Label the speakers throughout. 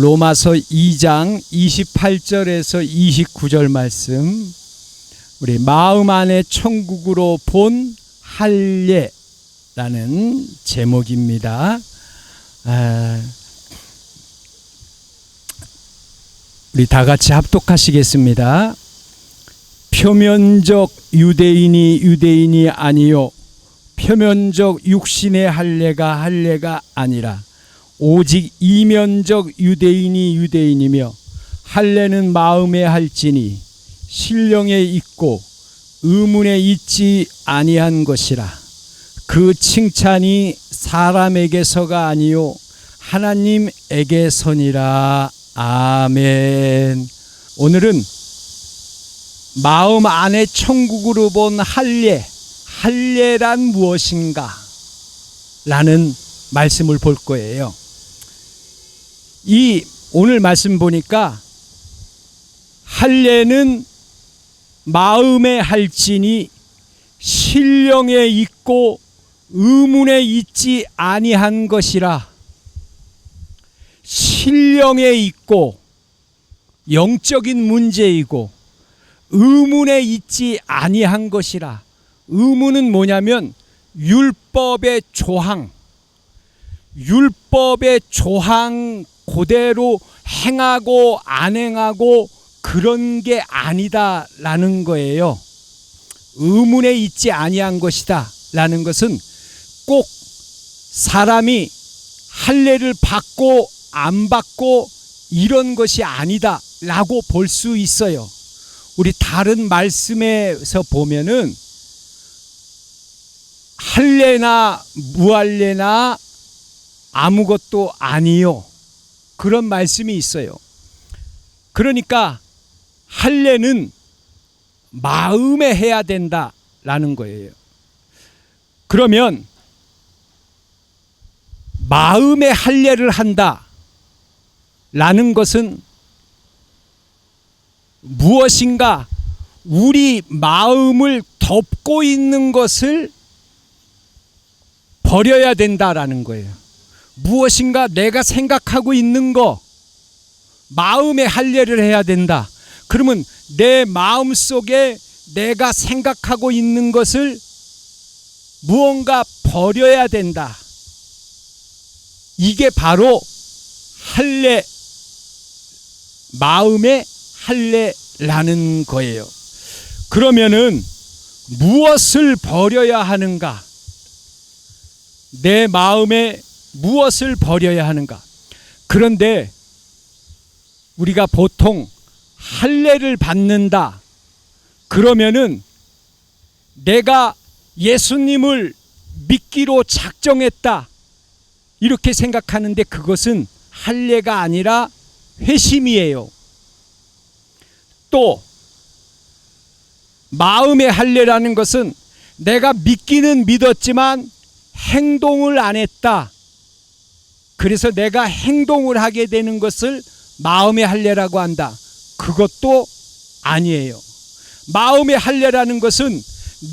Speaker 1: 로마서 2장 28절에서 29절 말씀 우리 마음 안에 천국으로 본 할례라는 제목입니다. 아, 우리 다 같이 합독하시겠습니다. 표면적 유대인이 유대인이 아니요 표면적 육신의 할례가 할례가 아니라 오직 이면적 유대인이 유대인이며 할례는 마음에 할지니 신령에 있고 의문에 있지 아니한 것이라. 그 칭찬이 사람에게서가 아니요 하나님에게서니라. 아멘. 오늘은 마음 안에 천국으로 본 할례 할례란 무엇인가? 라는 말씀을 볼 거예요. 이 오늘 말씀 보니까 할례는 마음에 할지니 신령에 있고 의문에 있지 아니한 것이라. 신령에 있고 영적인 문제이고 의문에 있지 아니한 것이라. 의문은 뭐냐면 율법의 조항. 율법의 조항 그대로 행하고 안 행하고 그런 게 아니다라는 거예요. 의문에 있지 아니한 것이다라는 것은 꼭 사람이 할례를 받고 안 받고 이런 것이 아니다라고 볼 수 있어요. 우리 다른 말씀에서 보면은 할례나 무할례나 아무것도 아니요. 그런 말씀이 있어요. 그러니까 할례는 마음에 해야 된다라는 거예요. 그러면 마음에 할례를 한다라는 것은 무엇인가 우리 마음을 덮고 있는 것을 버려야 된다라는 거예요. 무엇인가 내가 생각하고 있는 거 마음에 할례를 해야 된다. 그러면 내 마음 속에 내가 생각하고 있는 것을 무언가 버려야 된다. 이게 바로 할례 마음의 할례라는 거예요. 그러면은 무엇을 버려야 하는가? 내 마음에 무엇을 버려야 하는가? 그런데 우리가 보통 할례를 받는다. 그러면은 내가 예수님을 믿기로 작정했다. 이렇게 생각하는데 그것은 할례가 아니라 회심이에요. 또 마음의 할례라는 것은 내가 믿기는 믿었지만 행동을 안 했다. 그래서 내가 행동을 하게 되는 것을 마음의 할례라고 한다. 그것도 아니에요. 마음의 할례라는 것은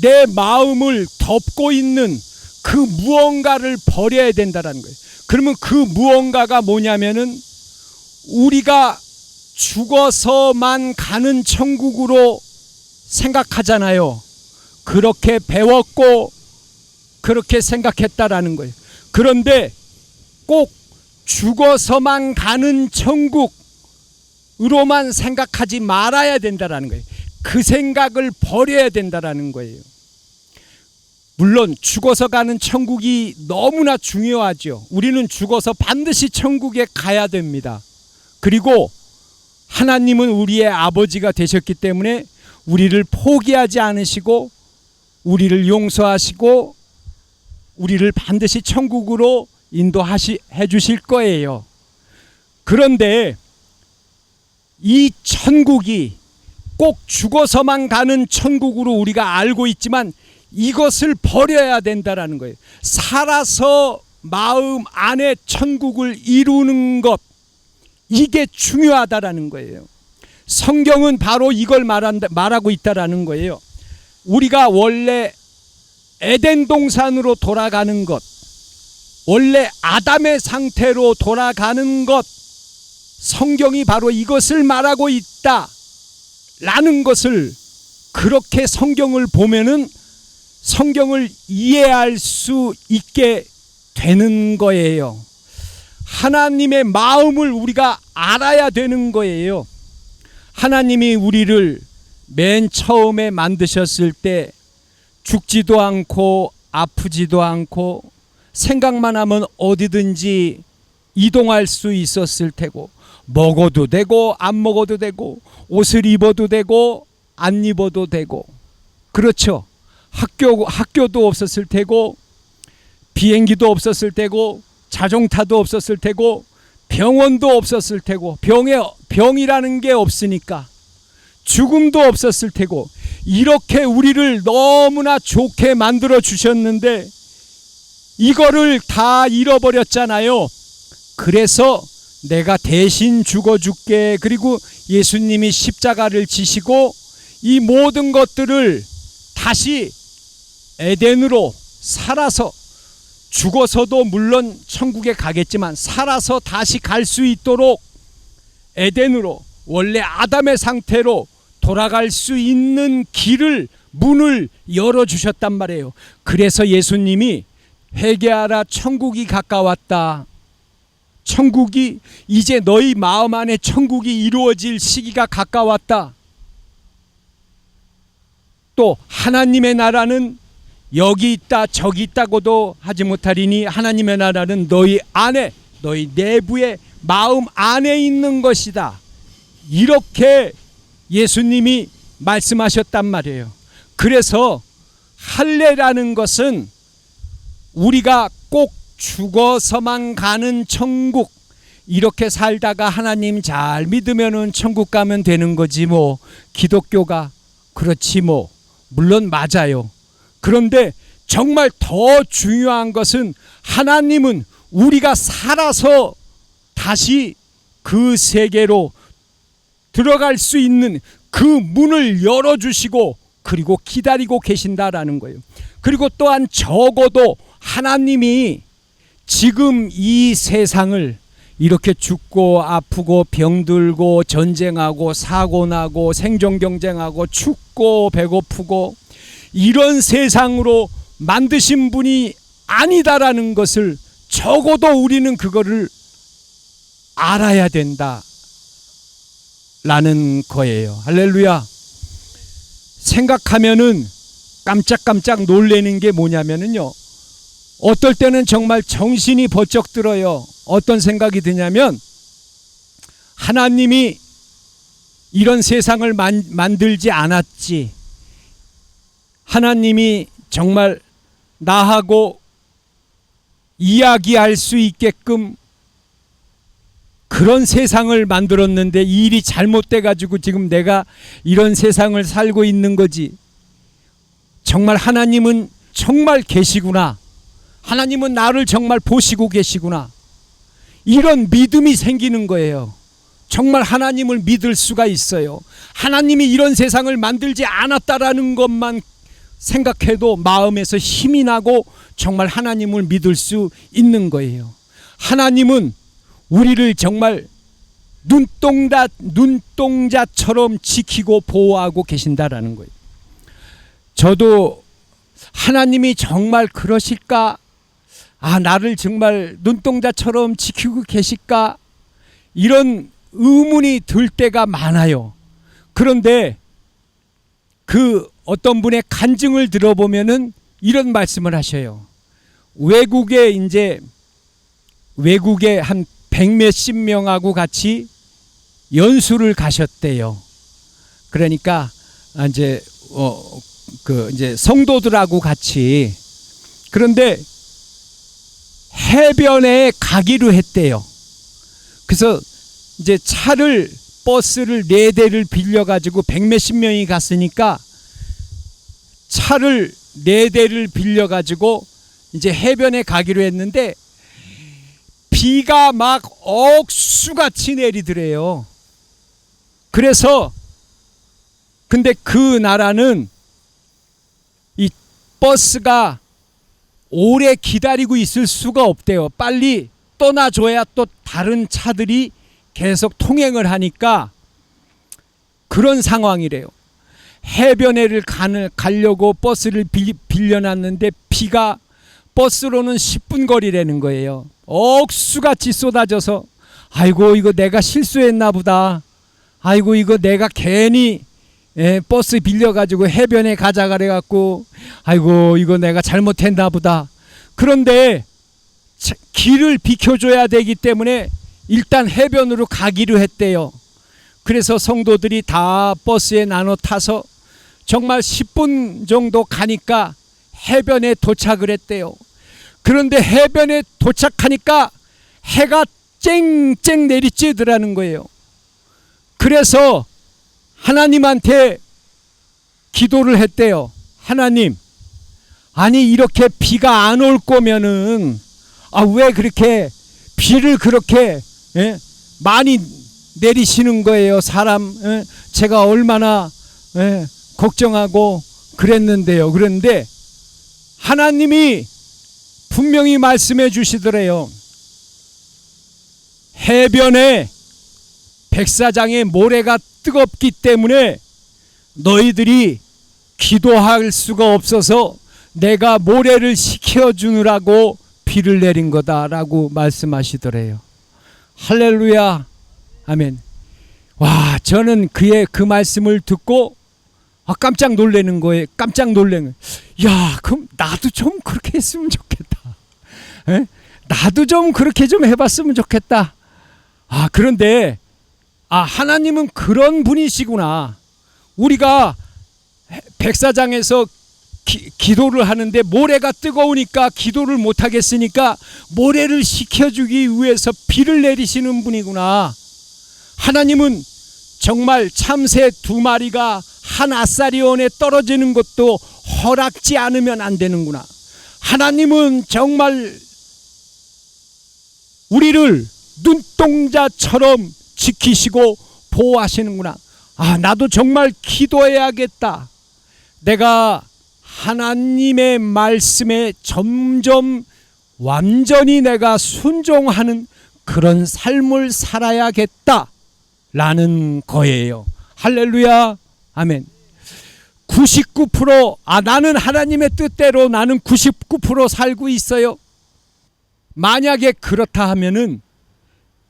Speaker 1: 내 마음을 덮고 있는 그 무언가를 버려야 된다는 거예요. 그러면 그 무언가가 뭐냐면은 우리가 죽어서만 가는 천국으로 생각하잖아요. 그렇게 배웠고 그렇게 생각했다라는 거예요. 그런데 꼭 죽어서만 가는 천국으로만 생각하지 말아야 된다라는 거예요. 그 생각을 버려야 된다라는 거예요. 물론 죽어서 가는 천국이 너무나 중요하죠. 우리는 죽어서 반드시 천국에 가야 됩니다. 그리고 하나님은 우리의 아버지가 되셨기 때문에 우리를 포기하지 않으시고 우리를 용서하시고 우리를 반드시 천국으로 인도하시 해 주실 거예요. 그런데 이 천국이 꼭 죽어서만 가는 천국으로 우리가 알고 있지만 이것을 버려야 된다라는 거예요. 살아서 마음 안에 천국을 이루는 것 이게 중요하다라는 거예요. 성경은 바로 이걸 말한다, 말하고 있다라는 거예요. 우리가 원래 에덴 동산으로 돌아가는 것 원래 아담의 상태로 돌아가는 것 성경이 바로 이것을 말하고 있다. 라는 것을 그렇게 성경을 보면은 성경을 이해할 수 있게 되는 거예요. 하나님의 마음을 우리가 알아야 되는 거예요. 하나님이 우리를 맨 처음에 만드셨을 때 죽지도 않고 아프지도 않고 생각만 하면 어디든지 이동할 수 있었을 테고 먹어도 되고 안 먹어도 되고 옷을 입어도 되고 안 입어도 되고 그렇죠. 학교 학교도 없었을 테고 비행기도 없었을 테고 자동차도 없었을 테고 병원도 없었을 테고 병에 병이라는 게 없으니까 죽음도 없었을 테고 이렇게 우리를 너무나 좋게 만들어 주셨는데 이거를 다 잃어버렸잖아요. 그래서 내가 대신 죽어 줄게. 그리고 예수님이 십자가를 지시고 이 모든 것들을 다시 에덴으로 살아서 죽어서도 물론 천국에 가겠지만 살아서 다시 갈 수 있도록 에덴으로 원래 아담의 상태로 돌아갈 수 있는 길을 문을 열어 주셨단 말이에요. 그래서 예수님이 회개하라 천국이 가까웠다. 천국이 이제 너희 마음 안에 천국이 이루어질 시기가 가까웠다. 또 하나님의 나라는 여기 있다 저기 있다고도 하지 못하리니 하나님의 나라는 너희 안에 너희 내부의 마음 안에 있는 것이다. 이렇게 예수님이 말씀하셨단 말이에요. 그래서 할례라는 것은 우리가 꼭 죽어서만 가는 천국 이렇게 살다가 하나님 잘 믿으면은 천국 가면 되는 거지 뭐 기독교가 그렇지 뭐 물론 맞아요. 그런데 정말 더 중요한 것은 하나님은 우리가 살아서 다시 그 세계로 들어갈 수 있는 그 문을 열어주시고 그리고 기다리고 계신다라는 거예요. 그리고 또한 적어도 하나님이 지금 이 세상을 이렇게 죽고 아프고 병들고 전쟁하고 사고 나고 생존 경쟁하고 춥고 배고프고 이런 세상으로 만드신 분이 아니다라는 것을 적어도 우리는 그거를 알아야 된다. 라는 거예요. 할렐루야. 생각하면은 깜짝깜짝 놀래는 게 뭐냐면은요. 어떨 때는 정말 정신이 번쩍 들어요. 어떤 생각이 드냐면 하나님이 이런 세상을 만, 만들지 않았지. 하나님이 정말 나하고 이야기할 수 있게끔 그런 세상을 만들었는데 이 일이 잘못돼 가지고 지금 내가 이런 세상을 살고 있는 거지. 정말 하나님은 정말 계시구나. 하나님은 나를 정말 보시고 계시구나. 이런 믿음이 생기는 거예요. 정말 하나님을 믿을 수가 있어요. 하나님이 이런 세상을 만들지 않았다라는 것만 생각해도 마음에서 힘이 나고 정말 하나님을 믿을 수 있는 거예요. 하나님은 우리를 정말 눈동자 눈동자처럼 지키고 보호하고 계신다라는 거예요. 저도 하나님이 정말 그러실까? 아, 나를 정말 눈동자처럼 지키고 계실까? 이런 의문이 들 때가 많아요. 그런데 그 어떤 분의 간증을 들어보면은 이런 말씀을 하셔요. 외국에 이제 외국에 한 백몇십 명하고 같이 연수를 가셨대요. 그러니까 이제 어 그 이제 성도들하고 같이 그런데 해변에 가기로 했대요. 그래서 이제 차를 버스를 네 대를 빌려 가지고 백몇십 명이 갔으니까 차를 네 대를 빌려 가지고 이제 해변에 가기로 했는데 비가 막 억수같이 내리더래요. 그래서 근데 그 나라는 이 버스가 오래 기다리고 있을 수가 없대요. 빨리 떠나줘야 또 다른 차들이 계속 통행을 하니까 그런 상황이래요. 해변에를 가는, 가려고 버스를 빌, 빌려놨는데 비가 버스로는 10분 거리라는 거예요. 억수같이 쏟아져서 아이고 이거 내가 실수했나 보다. 아이고 이거 내가 괜히 예, 버스 빌려가지고 해변에 가자 그래갖고 아이고 이거 내가 잘못했나 보다. 그런데 차- 길을 비켜줘야 되기 때문에 일단 해변으로 가기로 했대요. 그래서 성도들이 다 버스에 나눠 타서 정말 10분 정도 가니까 해변에 도착을 했대요. 그런데 해변에 도착하니까 해가 쨍쨍 내리쬐더라는 거예요. 그래서 하나님한테 기도를 했대요. 하나님, 아니 이렇게 비가 안 올 거면은 아 왜 그렇게 비를 그렇게 예? 많이 내리시는 거예요, 사람. 예? 제가 얼마나 예? 걱정하고 그랬는데요. 그런데 하나님이 분명히 말씀해 주시더래요. 해변에 백사장의 모래가 뜨겁기 때문에 너희들이 기도할 수가 없어서 내가 모래를 식혀 주느라고 비를 내린 거다라고 말씀하시더래요. 할렐루야. 아멘. 와, 저는 그의 그 말씀을 듣고 아, 깜짝 놀라는 거예요. 깜짝 놀라는. 야, 그럼 나도 좀 그렇게 했으면 좋겠다. 에? 나도 좀 그렇게 좀 해봤으면 좋겠다. 아, 그런데 아, 하나님은 그런 분이시구나. 우리가 백사장에서 기, 기도를 하는데 모래가 뜨거우니까 기도를 못 하겠으니까 모래를 식혀주기 위해서 비를 내리시는 분이구나. 하나님은 정말 참새 두 마리가 한 아사리원에 떨어지는 것도 허락지 않으면 안 되는구나. 하나님은 정말 우리를 눈동자처럼 지키시고 보호하시는구나. 아, 나도 정말 기도해야겠다. 내가 하나님의 말씀에 점점 완전히 내가 순종하는 그런 삶을 살아야겠다. 라는 거예요. 할렐루야. 아멘. 99% 아, 나는 하나님의 뜻대로 나는 99% 살고 있어요. 만약에 그렇다 하면은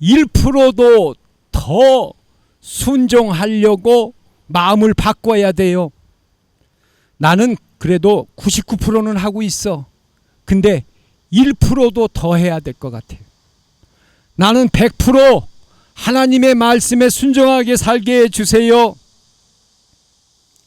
Speaker 1: 1%도 더 순종하려고 마음을 바꿔야 돼요. 나는 그래도 99%는 하고 있어. 근데 1%도 더 해야 될 것 같아요. 나는 100% 하나님의 말씀에 순종하게 살게 해 주세요.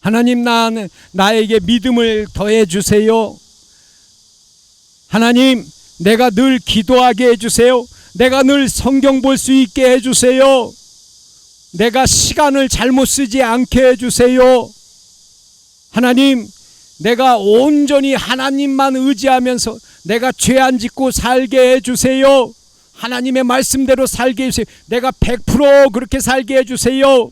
Speaker 1: 하나님 나는 나에게 믿음을 더해 주세요. 하나님 내가 늘 기도하게 해 주세요. 내가 늘 성경 볼 수 있게 해 주세요. 내가 시간을 잘못 쓰지 않게 해 주세요. 하나님 내가 온전히 하나님만 의지하면서 내가 죄 안 짓고 살게 해 주세요. 하나님의 말씀대로 살게 해 주세요. 내가 100% 그렇게 살게 해 주세요.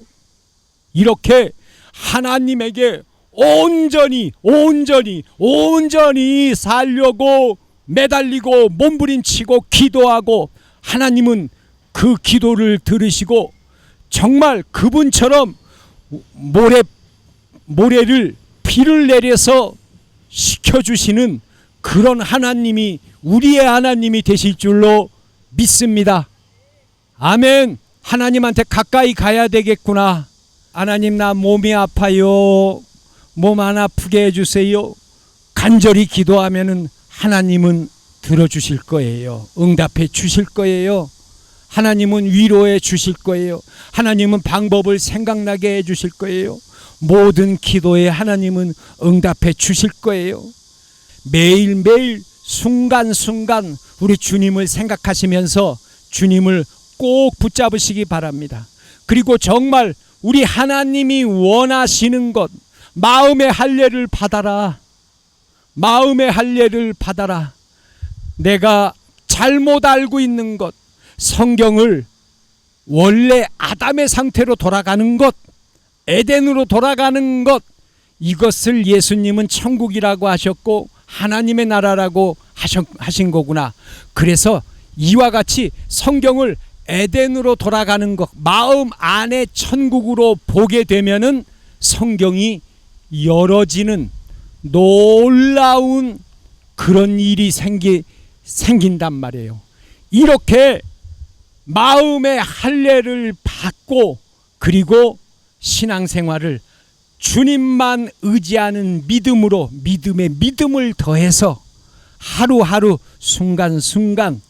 Speaker 1: 이렇게 하나님에게 온전히 온전히 온전히 살려고 매달리고 몸부림치고 기도하고 하나님은 그 기도를 들으시고 정말 그분처럼 모래 모래를 비를 내려서 식혀 주시는 그런 하나님이 우리의 하나님이 되실 줄로 믿습니다. 아멘. 하나님한테 가까이 가야 되겠구나. 하나님 나 몸이 아파요. 몸 안 아프게 해주세요. 간절히 기도하면은 하나님은 들어주실 거예요. 응답해 주실 거예요. 하나님은 위로해 주실 거예요. 하나님은 방법을 생각나게 해 주실 거예요. 모든 기도에 하나님은 응답해 주실 거예요. 매일매일 순간순간 우리 주님을 생각하시면서 주님을 꼭 붙잡으시기 바랍니다. 그리고 정말 우리 하나님이 원하시는 것, 마음의 할례를 받아라. 마음의 할례를 받아라. 내가 잘못 알고 있는 것, 성경을 원래 아담의 상태로 돌아가는 것, 에덴으로 돌아가는 것, 이것을 예수님은 천국이라고 하셨고 하나님의 나라라고 하신 거구나. 그래서 이와 같이 성경을 에덴으로 돌아가는 것, 마음 안에 천국으로 보게 되면은 성경이 열어지는 놀라운 그런 일이 생기 생긴단 말이에요. 이렇게 마음의 할례를 받고 그리고 신앙생활을 주님만 의지하는 믿음으로 믿음의 믿음을 더해서 하루하루 순간순간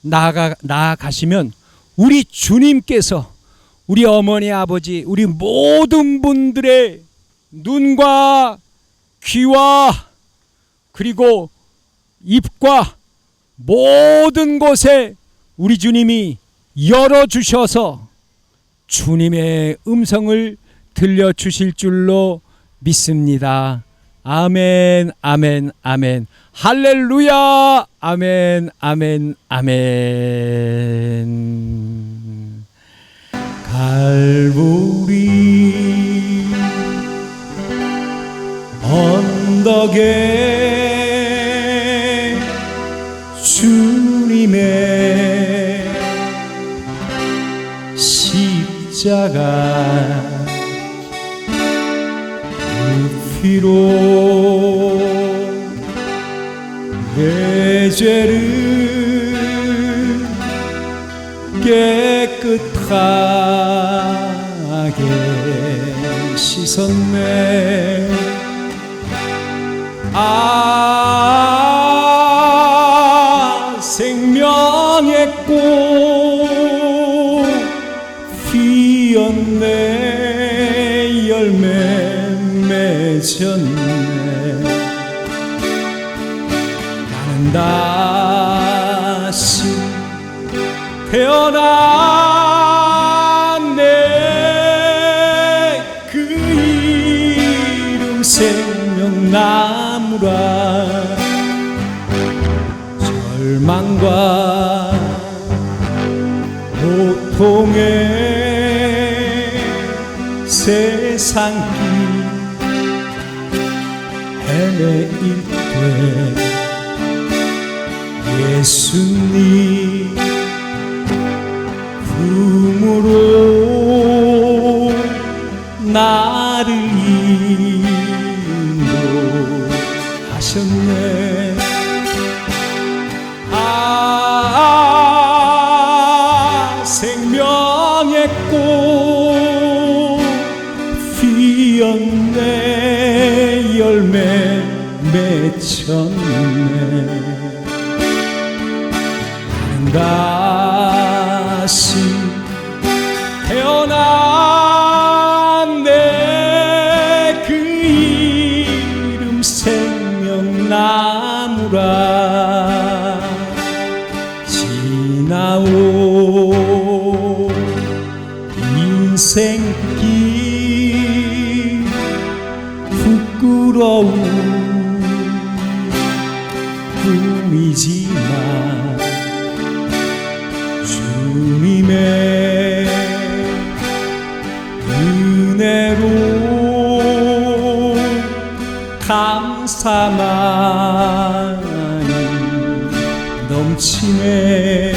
Speaker 1: 나아가 나아가시면 우리 주님께서 우리 어머니 아버지 우리 모든 분들의 눈과 귀와 그리고 입과 모든 곳에 우리 주님이 열어 주셔서 주님의 음성을 들려 주실 줄로 믿습니다. 아멘, 아멘, 아멘. 할렐루야! 아멘, 아멘, 아멘. 갈보리 언덕에 십자가 그 피로 내 죄를 깨끗하게 씻었네. 아 피었네 열매 맺었네. 나는 다 헤매일 때 예수님 품으로 나를 감사만이 넘치네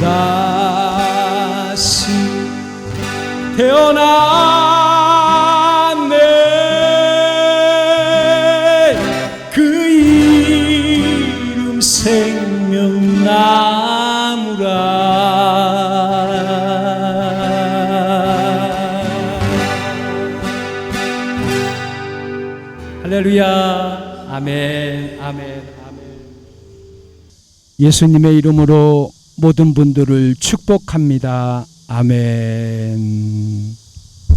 Speaker 1: 다시 태어났네. 그 이름 생명나무라. 할렐루야. 아멘 아멘 아멘. 예수님의 이름으로 모든 분들을 축복합니다. 아멘